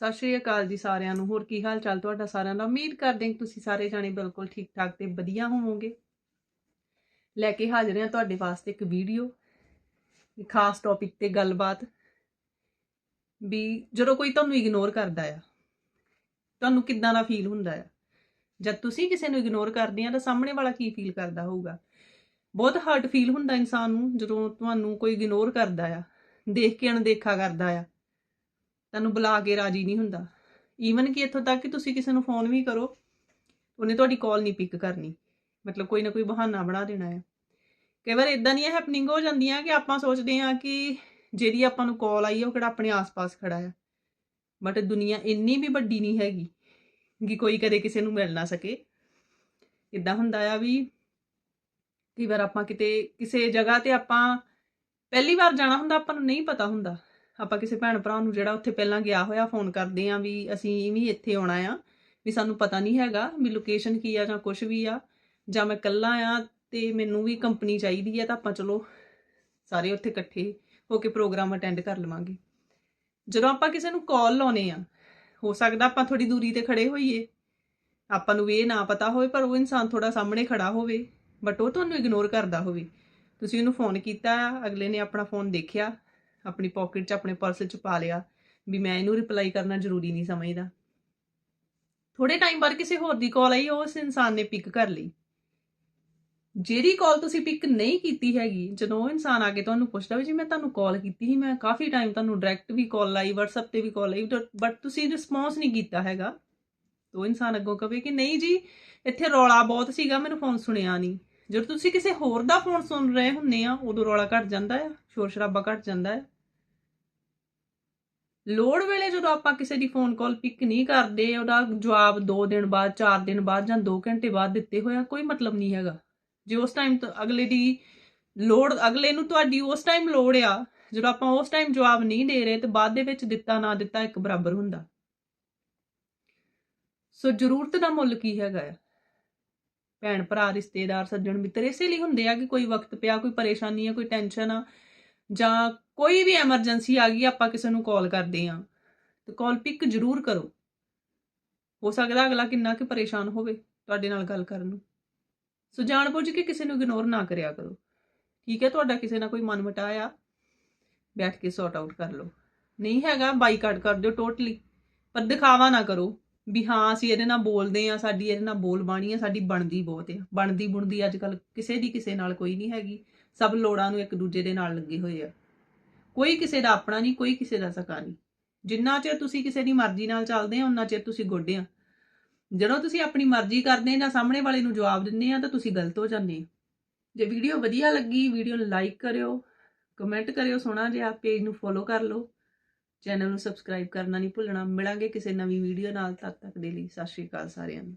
ਸਤਿ ਸ਼੍ਰੀ ਅਕਾਲ ਜੀ ਸਾਰਿਆਂ ਨੂੰ। ਹੋਰ ਕੀ ਹਾਲ ਚਾਲ ਤੁਹਾਡਾ ਸਾਰਿਆਂ ਦਾ? ਉਮੀਦ ਕਰਦੇ ਹਾਂ ਕਿ ਤੁਸੀਂ ਸਾਰੇ ਜਾਣੇ ਬਿਲਕੁਲ ਠੀਕ ਠਾਕ ਤੇ ਵਧੀਆ ਹੋਵੋਗੇ। ਲੈ ਕੇ ਹਾਜ਼ਰ ਹਾਂ ਤੁਹਾਡੇ ਵਾਸਤੇ ਇੱਕ ਵੀਡੀਓ ਖਾਸ ਟੌਪਿਕ ਤੇ ਗੱਲਬਾਤ। ਵੀ ਜਦੋਂ ਕੋਈ ਤੁਹਾਨੂੰ ਇਗਨੋਰ ਕਰਦਾ ਆ, ਤੁਹਾਨੂੰ ਕਿੱਦਾਂ ਦਾ ਫੀਲ ਹੁੰਦਾ ਆ? ਜਦ ਤੁਸੀਂ ਕਿਸੇ ਨੂੰ ਇਗਨੋਰ ਕਰਦੇ ਆ ਤਾਂ ਸਾਹਮਣੇ ਵਾਲਾ ਕੀ ਫੀਲ ਕਰਦਾ ਹੋਊਗਾ? ਬਹੁਤ ਹਰਟ ਫੀਲ ਹੁੰਦਾ ਇਨਸਾਨ ਨੂੰ ਜਦੋਂ ਤੁਹਾਨੂੰ ਕੋਈ ਇਗਨੋਰ ਕਰਦਾ ਆ, ਦੇਖ ਕੇ ਅਣਦੇਖਾ ਕਰਦਾ ਆ। ਤੁਹਾਨੂੰ ਬੁਲਾ ਕੇ ਰਾਜੀ ਨਹੀਂ ਹੁੰਦਾ। ਈਵਨ ਕਿ ਇੱਥੋਂ ਤੱਕ ਕਿ ਤੁਸੀਂ ਕਿਸੇ ਨੂੰ ਫੋਨ ਵੀ ਕਰੋ, ਉਹਨੇ ਤੁਹਾਡੀ ਕਾਲ ਨਹੀਂ ਪਿਕ ਕਰਨੀ। ਮਤਲਬ ਕੋਈ ਨਾ ਕੋਈ ਬਹਾਨਾ ਬਣਾ ਦੇਣਾ ਹੈ ਕਈ ਵਾਰ ਇਦਾਂ ਦੀਆਂ ਹੈਪਨਿੰਗ ਹੋ ਜਾਂਦੀਆਂ ਕਿ ਆਪਾਂ ਸੋਚਦੇ ਹਾਂ ਕਿ ਜਿਹੜੀ ਆਪਾਂ ਨੂੰ ਕਾਲ ਆਈ ਹੈ ਉਹ ਕਿਹੜਾ ਆਪਣੇ ਆਸ-ਪਾਸ ਖੜਾ ਹੈ ਬਟ ਦੁਨੀਆ ਇੰਨੀ ਵੀ ਵੱਡੀ ਨਹੀਂ ਹੈਗੀ ਕਿ ਕੋਈ ਕਦੇ ਕਿਸੇ ਨੂੰ ਮਿਲ ਨਾ ਸਕੇ। ਇਦਾਂ ਹੁੰਦਾ ਆ ਵੀ ਕਈ ਵਾਰ ਆਪਾਂ ਕਿਤੇ, ਕਿਸੇ ਜਗ੍ਹਾ ਤੇ ਆਪਾਂ ਪਹਿਲੀ ਵਾਰ ਜਾਣਾ ਹੁੰਦਾ, ਆਪਾਂ ਨੂੰ ਨਹੀਂ ਪਤਾ ਹੁੰਦਾ। ਆਪਾਂ ਕਿਸੇ ਭੈਣ ਭਰਾ ਨੂੰ ਜਿਹੜਾ ਉੱਥੇ ਪਹਿਲਾਂ ਗਿਆ ਹੋਇਆ ਫੋਨ ਕਰਦੇ ਆਂ ਵੀ ਅਸੀਂ ਵੀ ਇੱਥੇ ਆਉਣਾ ਆ, ਵੀ ਸਾਨੂੰ ਪਤਾ ਨਹੀਂ ਹੈਗਾ ਵੀ ਲੋਕੇਸ਼ਨ ਕੀ ਆ ਜਾਂ ਕੁਝ ਵੀ ਆ, ਜਾਂ ਮੈਂ ਇਕੱਲਾ ਆ ਤੇ ਮੈਨੂੰ ਵੀ ਕੰਪਨੀ ਚਾਹੀਦੀ ਆ ਤਾਂ ਆਪਾਂ ਚਲੋ ਸਾਰੇ ਉੱਥੇ ਇਕੱਠੇ ਹੋ ਕੇ ਪ੍ਰੋਗਰਾਮ ਅਟੈਂਡ ਕਰ ਲਵਾਂਗੇ। ਜਦੋਂ ਆਪਾਂ ਕਿਸੇ ਨੂੰ ਕਾਲ ਲਾਉਨੇ ਆ ਹੋ ਸਕਦਾ ਆਪਾਂ ਥੋੜੀ ਦੂਰੀ ਤੇ ਖੜੇ ਹੋਈਏ, ਆਪਾਂ ਨੂੰ ਵੀ ਇਹ ਨਾ ਪਤਾ ਹੋਵੇ ਪਰ ਉਹ ਇਨਸਾਨ ਥੋੜਾ ਸਾਹਮਣੇ ਖੜਾ ਹੋਵੇ ਬਟ ਉਹ ਤੁਹਾਨੂੰ ਇਗਨੋਰ ਕਰਦਾ ਹੋਵੇ। ਤੁਸੀਂ ਉਹਨੂੰ ਫੋਨ ਕੀਤਾ ਆ ਅਗਲੇ ਨੇ ਆਪਣਾ ਫੋਨ ਦੇਖਿਆ ਆਪਣੀ ਪਾਕਟ 'ਚ, ਆਪਣੇ ਪਰਸ 'ਚ ਪਾ ਲਿਆ ਵੀ ਮੈਂ ਇਹਨੂੰ ਰਿਪਲਾਈ ਕਰਨਾ ਜ਼ਰੂਰੀ ਨਹੀਂ ਸਮਝਦਾ। ਥੋੜੇ ਟਾਈਮ ਬਾਅਦ ਕਿਸੇ ਹੋਰ ਦੀ ਕਾਲ ਆਈ ਉਸ ਇਨਸਾਨ ਨੇ ਪਿਕ ਕਰ ਲਈ। ਜਿਹੜੀ ਕਾਲ ਤੁਸੀਂ ਪਿਕ ਨਹੀਂ ਕੀਤੀ ਹੈਗੀ, ਜਦੋਂ ਉਹ ਇਨਸਾਨ ਆ ਕੇ ਤੁਹਾਨੂੰ ਪੁੱਛਦਾ ਵੀ ਜੀ ਮੈਂ ਤੁਹਾਨੂੰ ਕਾਲ ਕੀਤੀ ਸੀ, ਮੈਂ ਕਾਫੀ ਟਾਈਮ ਤੁਹਾਨੂੰ ਡਾਇਰੈਕਟ ਵੀ ਕਾਲ ਲਾਈ, WhatsApp ਤੇ ਵੀ ਕਾਲ ਲਾਈ ਬਟ ਤੁਸੀਂ ਰਿਸਪੌਂਸ ਨਹੀਂ ਕੀਤਾ ਹੈਗਾ। ਉਹ ਇਨਸਾਨ ਅੱਗੋਂ ਕਵੇ ਕਿ ਨਹੀਂ ਜੀ, ਇੱਥੇ ਰੌਲਾ ਬਹੁਤ ਸੀਗਾ, ਮੈਨੂੰ ਫੋਨ ਸੁਣਿਆ ਨਹੀਂ। ਜਦੋਂ ਤੁਸੀਂ ਕਿਸੇ ਹੋਰ ਦਾ ਫੋਨ ਸੁਣ ਰਹੇ ਹੁੰਨੇ ਆ, ਉਦੋਂ ਰੌਲਾ ਘਟ ਜਾਂਦਾ ਆ ਸ਼ੋਰ ਸ਼ਰਾਬਾ ਘਟ ਜਾਂਦਾ ਹੈ ਲੋੜ ਵੇਲੇ ਜਦੋਂ ਆਪਾਂ ਕਿਸੇ ਦੀ ਫੋਨ ਕਾਲ ਪਿਕ ਨਹੀਂ ਕਰਦੇ, ਉਹਦਾ ਜਵਾਬ 2 ਦਿਨ ਬਾਅਦ 4 ਦਿਨ ਬਾਅਦ ਜਾਂ 2 ਘੰਟੇ ਬਾਅਦ ਦਿੱਤੇ ਹੋਇਆ ਕੋਈ ਮਤਲਬ ਨਹੀਂ ਹੈਗਾ। ਜੇ ਉਸ ਟਾਈਮ ਅਗਲੇ ਦੀ ਲੋੜ, ਅਗਲੇ ਨੂੰ ਤੁਹਾਡੀ ਉਸ ਟਾਈਮ ਲੋੜ ਆ, ਜਦੋਂ ਆਪਾਂ ਉਸ ਟਾਈਮ ਜਵਾਬ ਨਹੀਂ ਦੇ ਰਹੇ, ਤੇ ਬਾਅਦ ਦੇ ਵਿੱਚ ਦਿੱਤਾ ਨਾ ਦਿੱਤਾ ਇੱਕ ਬਰਾਬਰ ਹੁੰਦਾ। ਸੋ ਜ਼ਰੂਰਤ ਦਾ ਮੁੱਲ ਕੀ ਹੈਗਾ ਭੈਣ ਭਰਾ, ਰਿਸ਼ਤੇਦਾਰ, ਸੱਜਣ ਮਿੱਤਰ, ਇਸੇ ਲਈ ਹੁੰਦੇ ਆ ਕਿ ਕੋਈ ਵਕਤ ਪਿਆ, ਕੋਈ ਪਰੇਸ਼ਾਨੀ ਆ, ਕੋਈ ਟੈਨਸ਼ਨ ਆ ਜਾਂ ਕੋਈ ਵੀ ਐਮਰਜੈਂਸੀ ਆ ਗਈ, ਆਪਾਂ ਕਿਸੇ ਨੂੰ ਕਾਲ ਕਰਦੇ ਆ ਤੇ ਕਾਲ ਪਿਕ ਜ਼ਰੂਰ ਕਰੋ। ਹੋ ਸਕਦਾ ਅਗਲਾ ਕਿੰਨਾ ਕਿ ਪਰੇਸ਼ਾਨ ਹੋਵੇ ਤੁਹਾਡੇ ਨਾਲ ਗੱਲ ਕਰਨ ਨੂੰ। ਸੋ ਜਾਣ ਬੁੱਝ ਕੇ ਕਿਸੇ ਨੂੰ ਇਗਨੋਰ ਨਾ ਕਰਿਆ ਕਰੋ। ਠੀਕ ਹੈ, ਤੁਹਾਡਾ ਕਿਸੇ ਨਾਲ ਕੋਈ ਮਨ ਆ ਬੈਠ ਕੇ ਸੌਟ ਆਊਟ ਕਰ ਲਓ। ਨਹੀਂ ਹੈਗਾ ਬਾਈਕਾਟ ਕਰ ਦਿਓ ਟੋਟਲੀ ਪਰ ਦਿਖਾਵਾ ਨਾ ਕਰੋ ਵੀ ਹਾਂ, ਅਸੀਂ ਇਹਦੇ ਨਾਲ ਬੋਲਦੇ ਆ ਸਾਡੀ ਇਹਦੇ ਨਾਲ ਬੋਲ ਬਾਣੀ ਆ ਸਾਡੀ ਬਣਦੀ ਬਹੁਤ ਆ ਬਣਦੀ ਬੁਣਦੀ ਅੱਜ ਕੱਲ ਕਿਸੇ ਦੀ ਕਿਸੇ ਨਾਲ ਕੋਈ ਨਹੀਂ ਹੈਗੀ। ਸਭ ਲੋੜਾਂ ਨੂੰ ਇੱਕ ਦੂਜੇ ਦੇ ਨਾਲ ਲੱਗੇ ਹੋਏ ਆ। ਕੋਈ ਕਿਸੇ ਦਾ ਆਪਣਾ ਨਹੀਂ, ਕੋਈ ਕਿਸੇ ਦਾ ਸਕਾ ਨਹੀਂ। ਜਿੰਨਾ ਚਿਰ ਤੁਸੀਂ ਕਿਸੇ ਦੀ ਮਰਜ਼ੀ ਨਾਲ ਚੱਲਦੇ ਆ ਉਹਨਾਂ ਚਿਰ ਤੁਸੀਂ ਗੋਡੇ ਆ। ਜਦੋਂ ਤੁਸੀਂ ਆਪਣੀ ਮਰਜ਼ੀ ਕਰਦੇ ਜਾਂ ਸਾਹਮਣੇ ਵਾਲੇ ਨੂੰ ਜਵਾਬ ਦਿੰਦੇ ਆ, ਤਾਂ ਤੁਸੀਂ ਗਲਤ ਹੋ ਜਾਂਦੇ ਜੇ ਵੀਡੀਓ ਵਧੀਆ ਲੱਗੀ, ਵੀਡੀਓ ਨੂੰ ਲਾਈਕ ਕਰਿਓ, ਕਮੈਂਟ ਕਰਿਓ ਸੋਹਣਾ ਜਿਹਾ, ਪੇਜ ਨੂੰ ਫੋਲੋ ਕਰ ਲਓ। ਚੈਨਲ ਨੂੰ ਸਬਸਕ੍ਰਾਈਬ ਕਰਨਾ ਨਹੀਂ ਭੁੱਲਣਾ। ਮਿਲਾਂਗੇ ਕਿਸੇ ਨਵੀਂ ਵੀਡੀਓ ਨਾਲ, ਤਦ ਤੱਕ ਦੇ ਲਈ ਸਤਿ ਸ਼੍ਰੀ ਅਕਾਲ ਸਾਰਿਆਂ ਨੂੰ।